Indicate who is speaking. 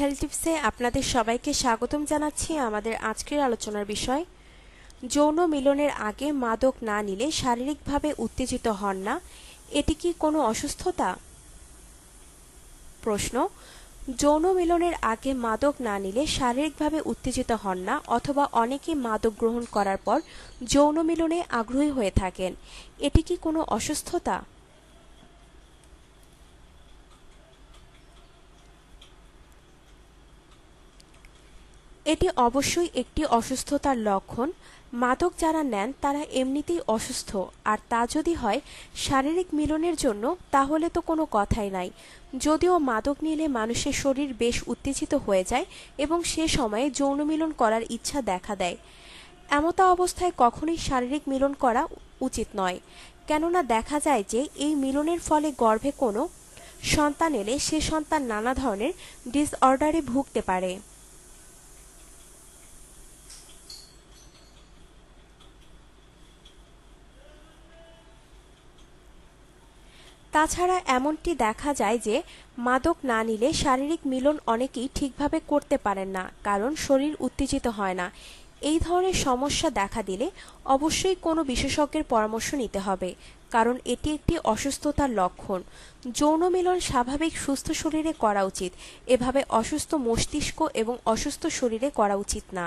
Speaker 1: Health টিপসে আপনাদের সবাইকে স্বাগতম জানাচ্ছি আমাদের আজকের আলোচনার বিষয়। যৌন মিলনের আগে মাদক না নিলে শারীরিকভাবে উত্তেজিত হন না, এটি কি কোনো অসুস্থতা? প্রশ্ন, যৌন মিলনের আগে মাদক না নিলে শারীরিকভাবে উত্তেজিত হন না অথবা অনেকে মাদক গ্রহণ করার পর যৌন মিলনে আগ্রহী হয়ে থাকেন, এটি কি কোনো অসুস্থতা? এটি অবশ্যই একটি অসুস্থতার লক্ষণ। মাদক যারা নেন, তারা এমনিতেই অসুস্থ। আর তা যদি হয় শারীরিক মিলনের জন্য, তাহলে তো কোনো কথাই নাই। যদিও মাদক নিলে মানুষের শরীর বেশ উত্তেজিত হয়ে যায় এবং সে সময়ে যৌন মিলন করার ইচ্ছা দেখা দেয়। এমতা অবস্থায় কখনোই শারীরিক মিলন করা উচিত নয়। কেননা দেখা যায় যে, এই মিলনের ফলে গর্ভে কোনো সন্তান এলে সে সন্তান নানা ধরনের ডিসঅর্ডারে ভুগতে পারে। তাছাড়া এমনটি দেখা যায় যে, মাদক না নিলে শারীরিক মিলন অনেকেই ঠিকভাবে করতে পারেন না, কারণ শরীর উত্তেজিত হয় না। এই ধরনের সমস্যা দেখা দিলে অবশ্যই কোনো বিশেষজ্ঞের পরামর্শ নিতে হবে, কারণ এটি একটি অসুস্থতার লক্ষণ। যৌন মিলন স্বাভাবিক সুস্থ শরীরে করা উচিত, এভাবে অসুস্থ মস্তিষ্ক এবং অসুস্থ শরীরে করা উচিত না।